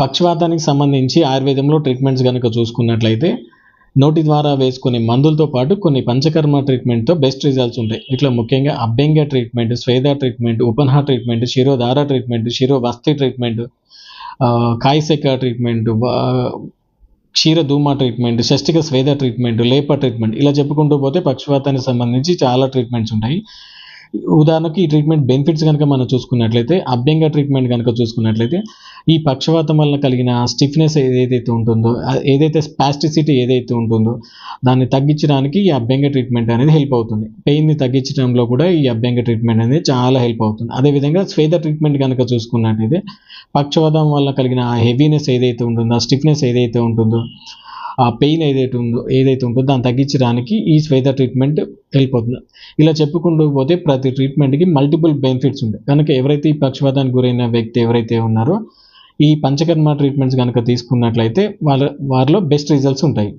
పక్షవాతానికి సంబంధించి ఆయుర్వేదంలో ట్రీట్మెంట్స్ కనుక చూసుకున్నట్లయితే నోటి ద్వారా వేసుకునే మందులతో పాటు కొన్ని పంచకర్మ ట్రీట్మెంట్తో బెస్ట్ రిజల్ట్స్ ఉంటాయి. ఇట్లా ముఖ్యంగా అభ్యంగ ట్రీట్మెంట్ స్వేద ట్రీట్మెంట్ ఉపన్హ ట్రీట్మెంట్ శిరోధార ట్రీట్మెంట్ శిరోవస్తి ట్రీట్మెంట్ కాయసెక్క ట్రీట్మెంట్ క్షీరధూమ ట్రీట్మెంట్ షష్టిక స్వేద ట్రీట్మెంట్ లేప ట్రీట్మెంట్ ఇలా చెప్పుకుంటూ పోతే పక్షవాతానికి సంబంధించి చాలా ట్రీట్మెంట్స్ ఉంటాయి. ఉదాహరణకి ఈ ట్రీట్మెంట్ బెనిఫిట్స్ కనుక మనం చూసుకున్నట్లయితే అభ్యంగ ట్రీట్మెంట్ కనుక చూసుకున్నట్లయితే ఈ పక్షవాతం వల్ల కలిగిన స్టిఫ్నెస్ ఏదైతే ఉంటుందో ఏదైతే స్పాస్టిసిటీ ఏదైతే ఉంటుందో దాన్ని తగ్గించడానికి ఈ అభ్యంగ ట్రీట్మెంట్ అనేది హెల్ప్ అవుతుంది. పెయిన్ని తగ్గించడంలో కూడా ఈ అభ్యంగ ట్రీట్మెంట్ అనేది చాలా హెల్ప్ అవుతుంది. అదేవిధంగా స్వేద ట్రీట్మెంట్ కనుక చూసుకున్నట్లయితే పక్షవాతం వల్ల కలిగిన ఆ హెవీనెస్ ఏదైతే ఉంటుందో ఆ స్టిఫ్నెస్ ఏదైతే ఉంటుందో ఆ పెయిన్ ఏదైతే ఉందో ఏదైతే ఉంటుందో దాన్ని తగ్గించడానికి ఈ స్వేద ట్రీట్మెంట్ హెల్ప్ అవుతుంది ఇలా చెప్పుకుంటూ పోతే ప్రతి ట్రీట్మెంట్కి మల్టిపుల్ బెనిఫిట్స్ ఉంటాయి. కనుక ఎవరైతే ఈ పక్షవాతానికి గురైన వ్యక్తి ఎవరైతే ఉన్నారో ఈ పంచకర్మ ట్రీట్మెంట్స్ కనుక తీసుకున్నట్లయితే వాళ్ళ వారిలో బెస్ట్ రిజల్ట్స్ ఉంటాయి.